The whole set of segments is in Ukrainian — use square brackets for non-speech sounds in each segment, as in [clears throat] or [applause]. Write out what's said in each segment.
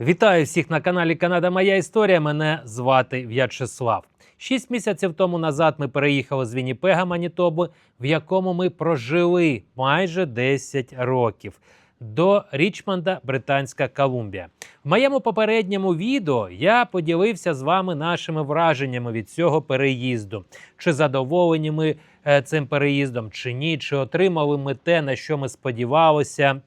Вітаю всіх на каналі Канада Моя Історія. Мене звати В'ячеслав. Шість місяців тому назад ми переїхали з Вінніпега, Манітоби, в якому ми прожили майже 10 років. До Річмонда, Британська Колумбія. В моєму попередньому відео я поділився з вами нашими враженнями від цього переїзду. Чи задоволені ми е, цим переїздом, чи ні, чи отримали ми те, на що ми сподівалися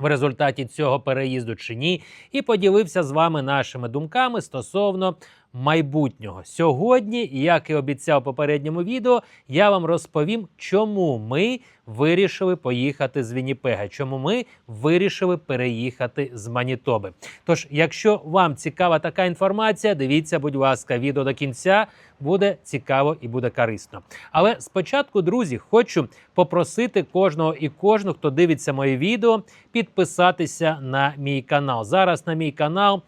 в результаті цього переїзду чи ні, і поділився з вами нашими думками стосовно майбутнього. Сьогодні, як і обіцяв попередньому відео, я вам розповім, чому ми вирішили поїхати з Вінніпега, чому ми вирішили переїхати з Манітоби. Тож, якщо вам цікава така інформація, дивіться, будь ласка, відео до кінця буде цікаво і буде корисно. Але спочатку, друзі, хочу попросити кожного і кожну, хто дивиться моє відео, підписатися на мій канал. Зараз на мій канал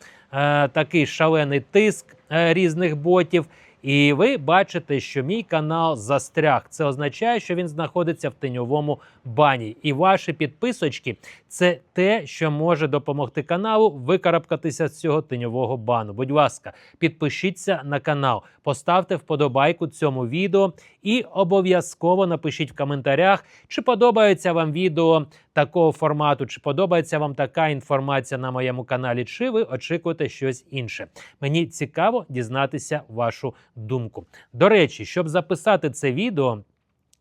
такий шалений тиск е, різних ботів. І ви бачите, що мій канал застряг. Це означає, що він знаходиться в теньовому бані. І ваші підписочки це те, що може допомогти каналу викарабкатися з цього теньового бану. Будь ласка, підпишіться на канал, поставте вподобайку цьому відео і обов'язково напишіть в коментарях, чи подобається вам відео такого формату, чи подобається вам така інформація на моєму каналі, чи ви очікуєте щось інше. Мені цікаво дізнатися вашу думку. До речі, щоб записати це відео.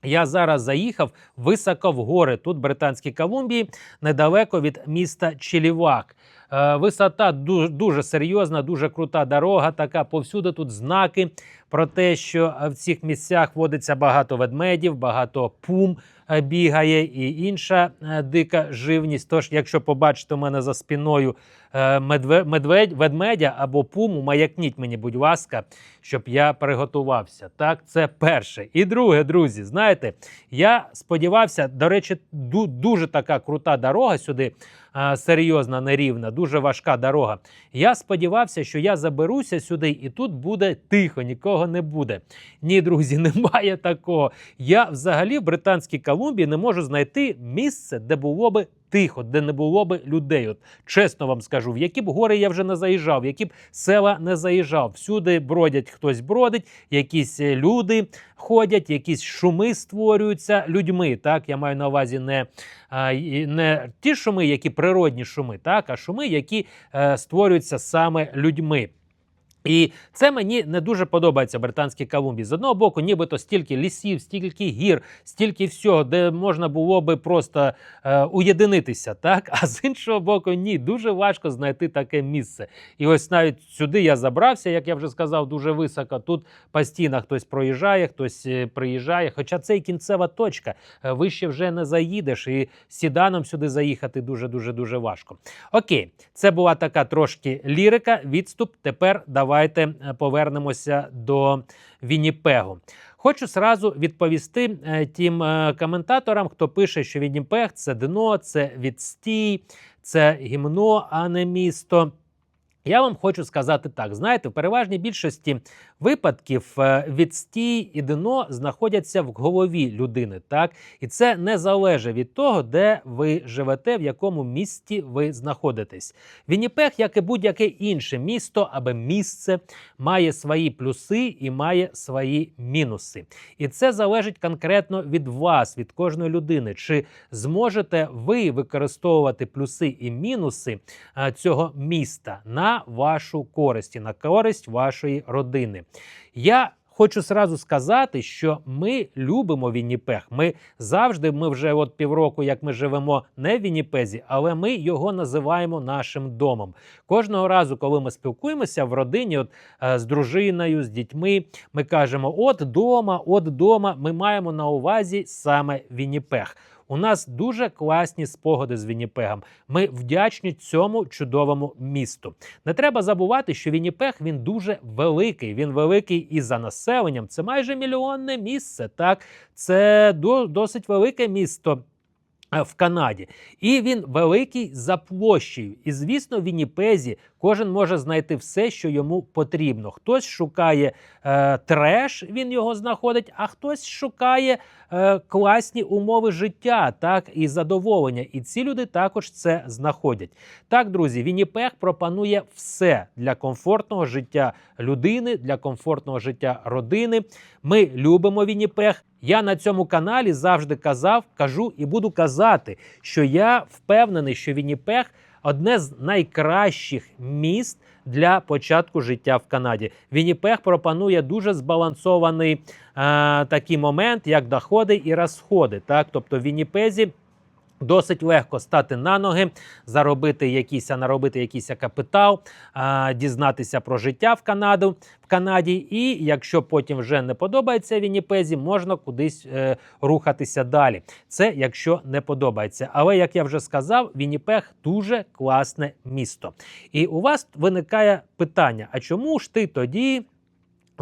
Я зараз заїхав високо в гори, тут в Британській Колумбії, недалеко від міста Чилівак. Е, Висота дуже, дуже серйозна, дуже крута дорога. Така повсюди тут знаки про те, що в цих місцях водиться багато ведмедів, багато пум е, бігає і інша е, дика живність. Тож, якщо побачите у мене за спиною е, медведь, ведмедя або пуму, маякніть мені, будь ласка, щоб я приготувався. Так, це перше. І друге, друзі, знаєте, я сподівався, до речі, дуже така крута дорога сюди. е, Серйозна, нерівна, дуже важка дорога. Я сподівався, що я заберуся сюди, і тут буде тихо, нікого не буде. Ні, друзі, [laughs] немає такого. Я взагалі в Британській Колумбії не можу знайти місце, де було би тихо, де не було би людей. От чесно вам скажу, в які б гори я вже не заїжджав, в які б села не заїжджав. Всюди бродять хтось бродить, якісь е, люди ходять, якісь шуми створюються людьми. Так, я маю на увазі не, не ті шуми, які природні шуми, так, а шуми, які е, створюються саме людьми. І це мені не дуже подобається в Британській Колумбії. З одного боку, нібито стільки лісів, стільки гір, стільки всього, де можна було би просто е, уєдинитися, так? А з іншого боку, ні, дуже важко знайти таке місце. І ось навіть сюди я забрався, як я вже сказав, дуже високо. Тут по стінах хтось проїжджає, хтось е, приїжджає. Хоча це і кінцева точка. Е, Вище вже не заїдеш, і сіданом сюди заїхати дуже дуже дуже важко. Окей, це була така трошки лірика. Відступ. Тепер давайте е, повернемося до Вінніпегу. Хочу сразу відповісти е, тим е, коментаторам, хто пише, що Вінніпег це дно, це відстій, це гімно, а не місто. Я вам хочу сказати так: знаєте, в переважній більшості випадків е, відстій і дно знаходяться в голові людини, так і це не залежить від того, де ви живете, в якому місті ви знаходитесь. Вінніпег, як і будь-яке інше місто або місце, має свої плюси і має свої мінуси. І це залежить конкретно від вас, від кожної людини. Чи зможете ви використовувати плюси і мінуси е, цього міста на вашу користь і на користь вашої родини? Я хочу сразу сказати, що ми любимо Вінніпег. Ми завжди, ми вже от півроку, як ми живемо не в Вінніпезі, але ми його називаємо нашим домом. Кожного разу, коли ми спілкуємося в родині, от е, з дружиною, з дітьми, ми кажемо: от дома, от дома. Ми маємо на увазі саме Вінніпег. У нас дуже класні спогади з Вінніпегом. Ми вдячні цьому чудовому місту. Не треба забувати, що Вінніпег він дуже великий. Він великий і за населенням. Це майже мільйонне місце. Так, це досить велике місто. е, В Канаді, і він великий за площею. І звісно, в Вінніпезі кожен може знайти все, що йому потрібно. Хтось шукає е, треш, він його знаходить, а хтось шукає е, класні умови життя, так і задоволення. І ці люди також це знаходять. Так, друзі, Вінніпег пропонує все для комфортного життя людини, для комфортного життя родини. Ми любимо Вінніпег. Я на цьому каналі завжди казав, кажу і буду казати, що я впевнений, що Вінніпег одне з найкращих міст для початку життя в Канаді. Вінніпег пропонує дуже збалансований е, такий момент, як доходи і розходи. Так, тобто в Вінніпезі. Досить легко стати на ноги, заробити якийсь, наробити якийсь капітал, а, дізнатися про життя в Канаду в Канаді. І якщо потім вже не подобається Вінніпезі, можна кудись е, рухатися далі. Це якщо не подобається. Але як я вже сказав, Вінніпег дуже класне місто. І у вас виникає питання: а чому ж ти тоді?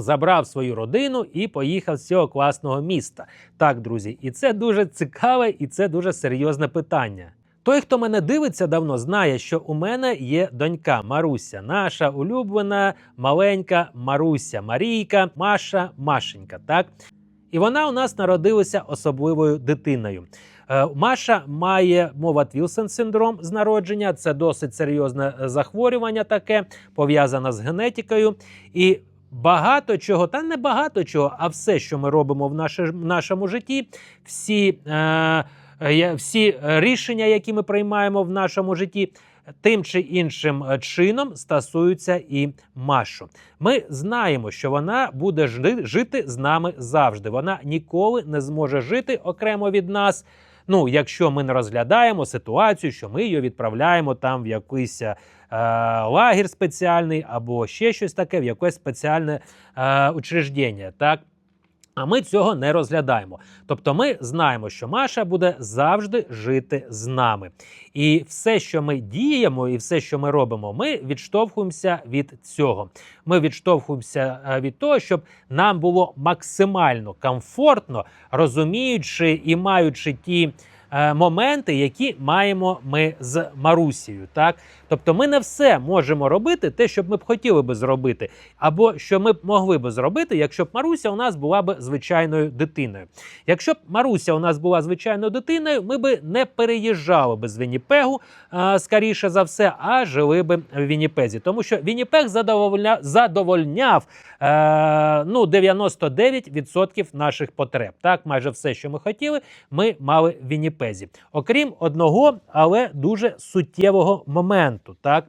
Забрав свою родину і поїхав з цього класного міста. Так, друзі, і це дуже цікаве і це дуже серйозне питання. Той, хто мене дивиться давно, знає, що у мене є донька Маруся, наша улюблена маленька Маруся, Марійка, Маша, Машенька. Так і вона у нас народилася особливою дитиною. Е, Маша має мова Твілсен синдром з народження. Це досить серйозне е, захворювання, таке пов'язане з генетикою. І Багато чого, та не багато чого, а все, що ми робимо в наше, в нашому житті, всі, е, е, всі рішення, які ми приймаємо в нашому житті, тим чи іншим е, чином стосуються і Машу. Ми знаємо, що вона буде жи- жити з нами завжди. Вона ніколи не зможе жити окремо від нас. Ну, якщо ми не розглядаємо ситуацію, що ми її відправляємо там в якийсь е, лагір спеціальний або ще щось таке, в якесь спеціальне е, учреждення, так. А ми цього не розглядаємо. Тобто ми знаємо, що Маша буде завжди жити з нами. І все, що ми діємо, і все, що ми робимо, ми відштовхуємося від цього. Ми відштовхуємося е, від того, щоб нам було максимально комфортно, розуміючи і маючи ті. Е, Моменти, які маємо ми з Марусією, так тобто ми не все можемо робити, те, що ми б хотіли би зробити, або що ми б могли би зробити, якщо б Маруся у нас була б звичайною дитиною. Якщо б Маруся у нас була звичайною дитиною, ми би не переїжджали би з Вінніпегу, скоріше за все, а жили би в Вінніпезі. Тому що Вінніпег задовольня... задовольняв е, ну, 99% наших потреб. Так, майже все, що ми хотіли, ми мали в Вінніпезі. Окрім одного, але дуже суттєвого моменту. Так.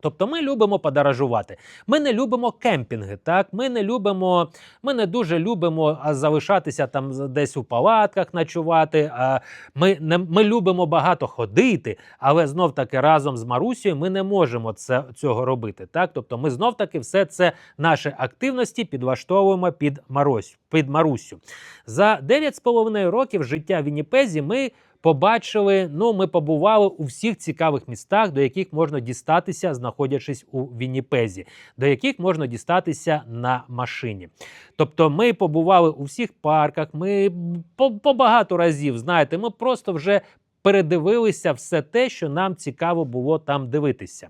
Тобто ми любимо подорожувати. Ми не любимо кемпінги. Так, ми не любимо, ми не дуже любимо залишатися там десь у палатках ночувати. А ми не ми любимо багато ходити, але знов таки разом з Марусією ми не можемо це цього робити. Так, тобто ми знов таки все це наші активності підлаштовуємо під Марось, під Марусю. За 9,5 років життя в Вінніпезі ми побачили. Ну, ми побували у всіх цікавих містах, до яких можна дістатися, знаходячись у Вінніпезі, до яких можна дістатися на машині. Тобто, ми побували у всіх парках, ми по, багато разів, знаєте, ми просто вже. Передивилися все те, що нам цікаво було там дивитися.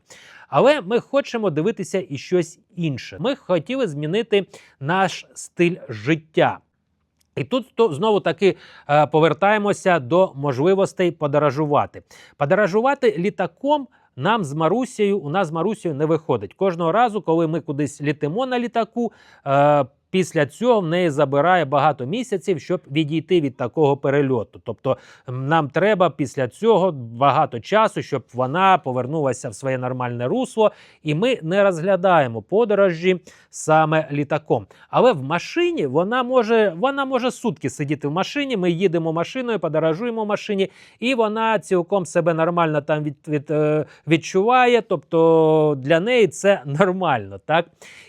Але ми хочемо дивитися і щось інше. Ми хотіли змінити наш стиль життя. І тут то, знову таки е, повертаємося до можливостей подорожувати. Подорожувати літаком нам з Марусією, у нас з Марусією не виходить. Кожного разу, коли ми кудись літимо на літаку, е, після цього в неї забирає багато місяців, щоб відійти від такого перельоту. Тобто нам треба після цього багато часу, щоб вона повернулася в своє нормальне русло, і ми не розглядаємо подорожі саме літаком. Але в машині вона може, вона може сутки сидіти в машині. Ми їдемо машиною, подорожуємо в машині, і вона цілком себе нормально там від, від, е, відчуває. Тобто для неї це нормально, так?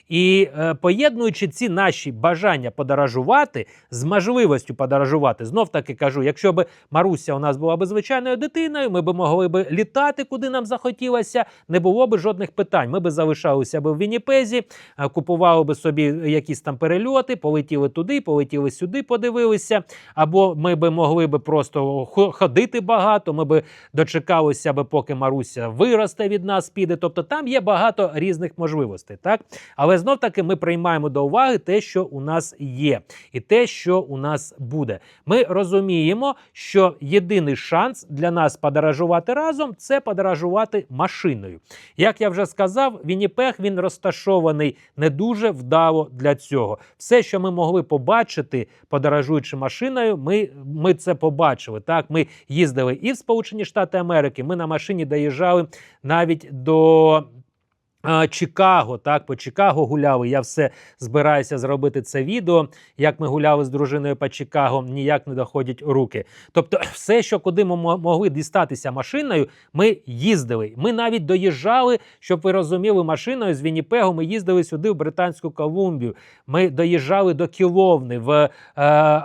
І е, поєднуючи ці наші наші бажання подорожувати з можливістю подорожувати. Знов таки кажу, якщо б Маруся у нас була б звичайною дитиною, ми б могли б літати, куди нам захотілося, не було б жодних питань. Ми б залишалися б в Вінніпезі, е, купували б собі якісь там перельоти, полетіли туди, полетіли сюди, подивилися. Або ми б могли б просто ходити багато. Ми б дочекалися б, поки Маруся виросте від нас, піде. Тобто там є багато різних можливостей, так але знов таки ми приймаємо до уваги те, що у нас є, і те, що у нас буде. Ми розуміємо, що єдиний шанс для нас подорожувати разом це подорожувати машиною. Як я вже сказав, Вінніпег він розташований не дуже вдало для цього. Все, що ми могли побачити, подорожуючи машиною, ми, ми це побачили. Так, ми їздили і в Сполучені Штати Америки. Ми на машині доїжджали навіть до. Чикаго, так, по Чикаго гуляли. Я все збираюся зробити це відео. Як ми гуляли з дружиною по Чикаго, ніяк не доходять руки. Тобто, [clears throat] все, що куди ми могли дістатися машиною, ми їздили. Ми навіть доїжджали, щоб ви розуміли, машиною з Вінніпегу ми їздили сюди, в Британську Колумбію. Ми доїжджали до Кіловни. В е,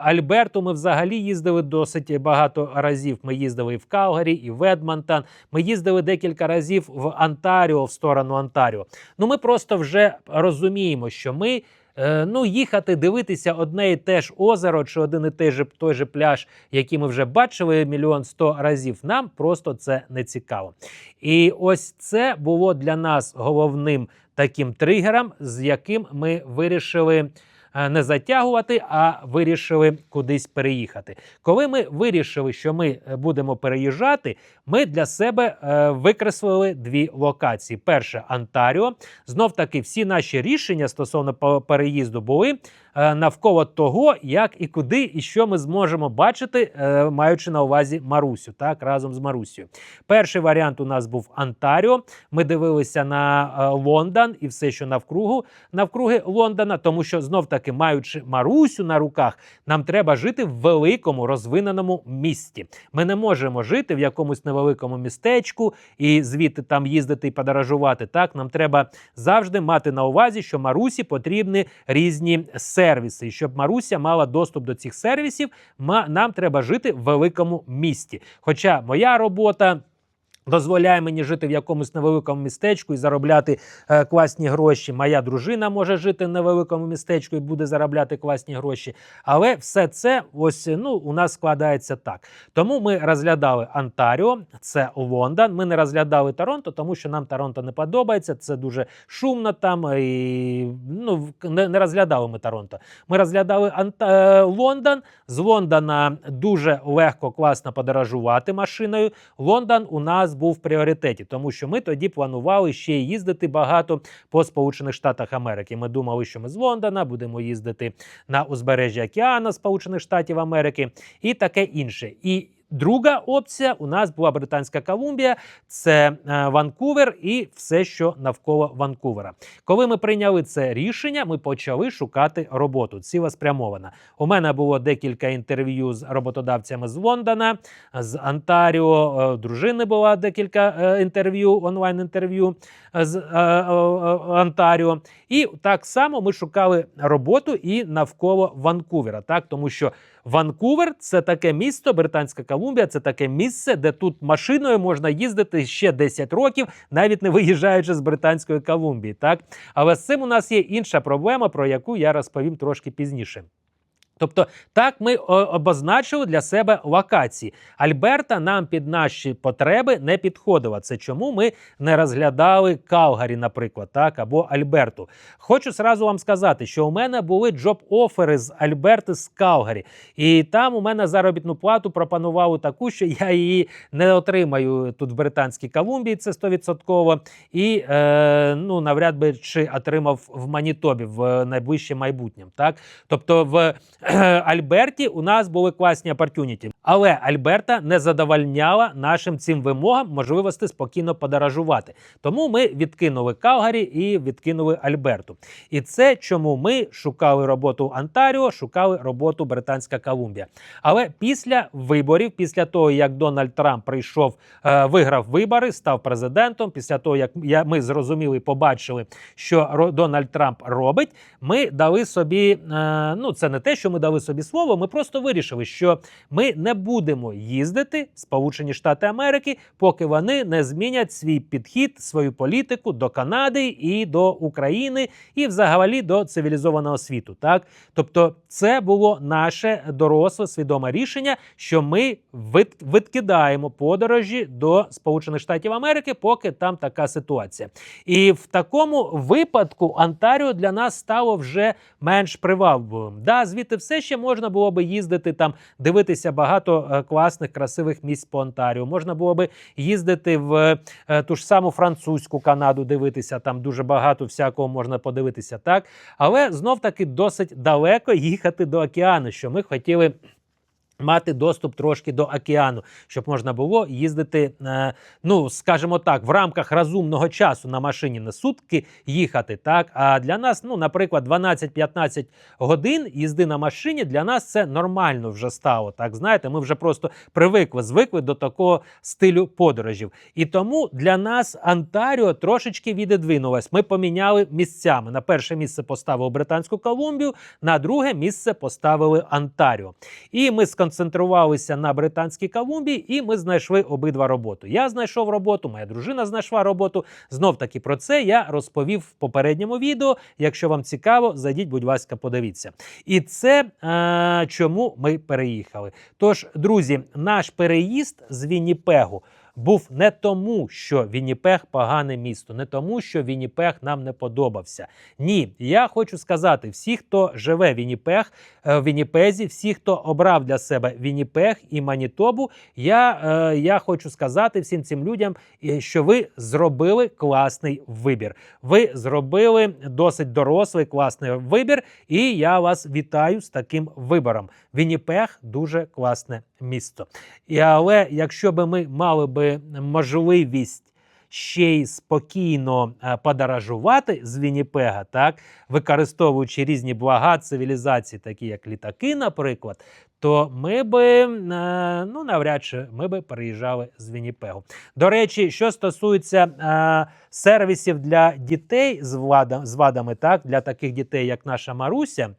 Альберту ми взагалі їздили досить багато разів. Ми їздили і в Калгарі, і в Едмонтон. Ми їздили декілька разів в Онтаріо, в сторону Онтаріо. Ну, ми просто вже розуміємо, що ми. е, Ну, їхати, дивитися одне і те ж озеро чи один і той же, той же пляж, який ми вже бачили мільйон сто разів, нам просто це не цікаво. І ось це було для нас головним таким тригером, з яким ми вирішили не затягувати, а вирішили кудись переїхати. Коли ми вирішили, що ми е, будемо переїжджати, ми для себе е, викреслили дві локації: перше Антаріо. Знов таки, всі наші рішення стосовно переїзду були е, навколо того, як і куди, і що ми зможемо бачити, е, маючи на увазі Марусю, так разом з Марусю. Перший варіант у нас був Онтаріо. Ми дивилися на е, Лондон і все, що навкругу навкруги Лондона, тому що знов таки, маючи Марусю на руках, нам треба жити в великому розвиненому місті. Ми не можемо жити в якомусь невеликому містечку і звідти там їздити і подорожувати. Так нам треба завжди мати на увазі, що Марусі потрібні різні сервіси. І щоб Маруся мала доступ до цих сервісів, нам треба жити в великому місті. Хоча моя робота. Дозволяє мені жити в якомусь невеликому містечку і заробляти е, класні гроші. Моя дружина може жити в невеликому містечку і буде заробляти класні гроші. Але все це ось ну у нас складається так. Тому ми розглядали Онтаріо, це Лондон. Ми не розглядали Торонто, тому що нам Торонто не подобається. Це дуже шумно там. І ну не, не розглядали ми Торонто. Ми розглядали Анта... е, Лондон. З Лондона дуже легко, класно подорожувати машиною. Лондон у нас був в пріоритеті, тому що ми тоді планували ще їздити багато по Сполучених Штатах Америки. Ми думали, що ми з Лондона будемо їздити на узбережжя океану Сполучених Штатів Америки і таке інше. І Друга опція у нас була Британська Колумбія, це е, Ванкувер і все, що навколо Ванкувера. Коли ми прийняли це рішення, ми почали шукати роботу цілеспрямована. У мене було декілька інтерв'ю з роботодавцями з Лондона, з Онтаріо. е, Дружини була декілька е, інтерв'ю, онлайн-інтерв'ю з е, е, е, Онтаріо. І так само ми шукали роботу і навколо Ванкувера, так тому що Ванкувер це таке місто, Британська Колумбія, це таке місце, де тут машиною можна їздити ще 10 років, навіть не виїжджаючи з Британської Колумбії. Так, але з цим у нас є інша проблема, про яку я розповім трошки пізніше. Тобто, так ми обозначили для себе локації. Альберта нам під наші потреби не підходила. Це чому ми не розглядали Калгарі, наприклад, так або Альберту. Хочу сразу вам сказати, що у мене були джоб-офери з Альберти з Калгарі, і там у мене заробітну плату пропонували таку, що я її не отримаю тут в Британській Колумбії, це 100%, і е, ну навряд би чи отримав в Манітобі в найближче майбутнім. Так, тобто в [clears throat] Альберті у нас були класні опортюніті. Але Альберта не задовольняла нашим цим вимогам можливості спокійно подорожувати. Тому ми відкинули Калгарі і відкинули Альберту. І це чому ми шукали роботу в Онтаріо, шукали роботу Британська Колумбія. Але після виборів, після того як Дональд Трамп прийшов, е, виграв вибори, став президентом. Після того як ми зрозуміли, побачили, що Дональд Трамп робить, ми дали собі. е, Ну це не те, що ми дали собі слово. Ми просто вирішили, що ми не будемо їздити в Сполучені Штати Америки, поки вони не змінять свій підхід, свою політику до Канади і до України, і взагалі до цивілізованого світу. Так, тобто, це було наше доросле свідоме рішення, що ми відкидаємо подорожі до Сполучених Штатів Америки, поки там така ситуація. І в такому випадку Онтаріо для нас стало вже менш привабливим. Да, звідти все ще можна було би їздити там, дивитися багато е, класних, красивих місць по Онтаріо. Можна було би їздити в е, ту ж саму французьку Канаду, дивитися там дуже багато всякого можна подивитися, так але знов таки досить далеко їхати до океану, що ми хотіли. Мати доступ трошки до океану, щоб можна було їздити, е, ну скажімо так, в рамках розумного часу на машині не сутки їхати. Так, а для нас, ну, наприклад, 12-15 годин їзди на машині для нас це нормально вже стало. Так, знаєте, ми вже просто привикли, звикли до такого стилю подорожів. І тому для нас Онтаріо трошечки віддвинулось. Ми поміняли місцями. На перше місце поставили Британську Колумбію, на друге місце поставили Онтаріо. І ми сконцентрувалися на Британській Колумбії, і ми знайшли обидва роботу. Я знайшов роботу, моя дружина знайшла роботу. Знов таки про це я розповів в попередньому відео. Якщо вам цікаво, зайдіть, будь ласка, подивіться. І це е, чому ми переїхали. Тож, друзі, наш переїзд з Вінніпегу був не тому, що Вінніпег погане місто, не тому, що Вінніпег нам не подобався. Ні, я хочу сказати, всі, хто живе в Вінніпег, е, в Вінніпезі, всі, хто обрав для себе Вінніпег і Манітобу, я, е, я хочу сказати всім цим людям, що ви зробили класний вибір. Ви зробили досить дорослий класний вибір, і я вас вітаю з таким вибором. Вінніпег дуже класне місто. І, але якщо би ми мали би можливість ще й спокійно е, подорожувати з Вінніпега, так використовуючи різні блага цивілізації, такі як літаки, наприклад, то ми би е, ну навряд чи ми би переїжджали з Вінніпегу. До речі, що стосується е, сервісів для дітей з владами, з вадами, так для таких дітей, як наша Маруся.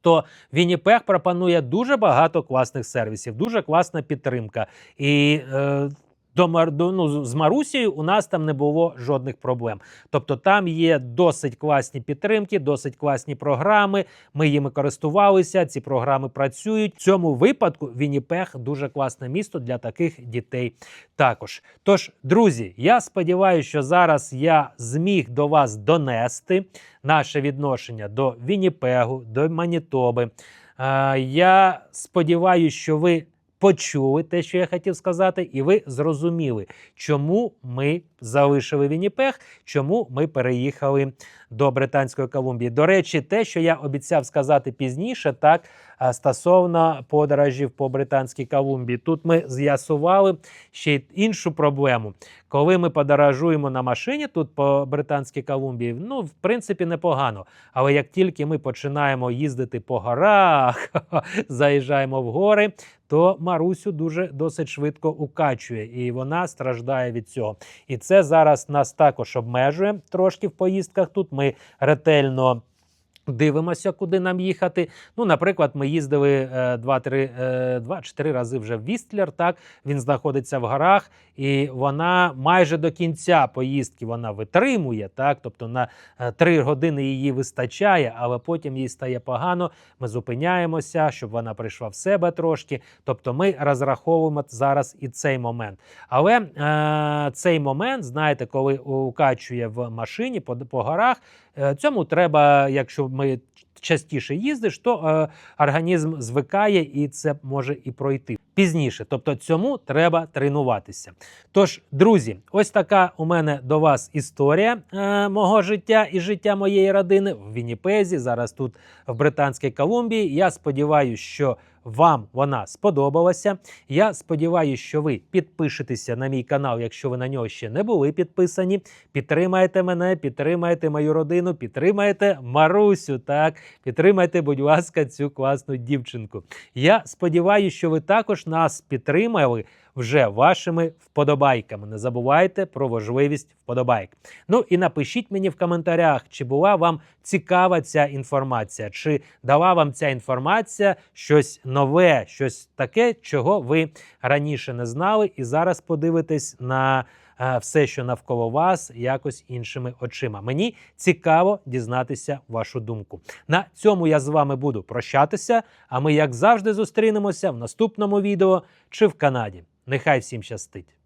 То Вінніпег пропонує дуже багато класних сервісів, дуже класна підтримка. І е, до, Мар- до, ну, з Марусією у нас там не було жодних проблем. Тобто там є досить класні підтримки, досить класні програми. Ми їми користувалися. Ці програми працюють. В цьому випадку Вінніпег дуже класне місто для таких дітей. Також, тож, друзі, я сподіваюся, що зараз я зміг до вас донести наше відношення до Вінніпегу, до Манітоби. Е, я сподіваюся, що ви почули те, що я хотів сказати, і ви зрозуміли, чому ми залишили Вінніпех, чому ми переїхали до Британської Колумбії. До речі, те, що я обіцяв сказати пізніше, так стосовно подорожів по Британській Колумбії. Тут ми з'ясували ще й іншу проблему. Коли ми подорожуємо на машині тут по Британській Колумбії, ну в принципі непогано. Але як тільки ми починаємо їздити по горах, [laughs] заїжджаємо в гори, то Марусю дуже досить швидко укачує, і вона страждає від цього. І це зараз нас також обмежує трошки в поїздках. Тут ми ретельно. Дивимося, куди нам їхати. Ну, наприклад, ми їздили е, 2-3 рази вже в Вістлер. Так він знаходиться в горах, і вона майже до кінця поїздки вона витримує. Так, тобто на 3 години її вистачає, але потім їй стає погано. Ми зупиняємося, щоб вона прийшла в себе трошки. Тобто, ми розраховуємо зараз і цей момент. Але е, цей момент, знаєте, коли укачує в машині по, по горах, е, цьому треба, якщо ми частіше їздиш, то е, організм звикає і це може і пройти пізніше. Тобто цьому треба тренуватися. Тож, друзі, ось така у мене до вас історія е, мого життя і життя моєї родини в Вінніпезі, зараз тут в Британській Колумбії. Я сподіваюся, що вам вона сподобалася. Я сподіваюся, що ви підпишетеся на мій канал, якщо ви на нього ще не були підписані. Підтримаєте мене, підтримаєте мою родину, підтримаєте Марусю. Так, підтримайте, будь ласка, цю класну дівчинку. Я сподіваюся, що ви також нас підтримали вже вашими вподобайками. Не забувайте про важливість вподобайк. Ну і напишіть мені в коментарях, чи була вам цікава ця інформація, чи дала вам ця інформація щось нове, щось таке, чого ви раніше не знали, і зараз подивитесь на е, все, що навколо вас, якось іншими очима. Мені цікаво дізнатися вашу думку. На цьому я з вами буду прощатися. А ми, як завжди, зустрінемося в наступному відео чи в Канаді. Нехай всім щастить!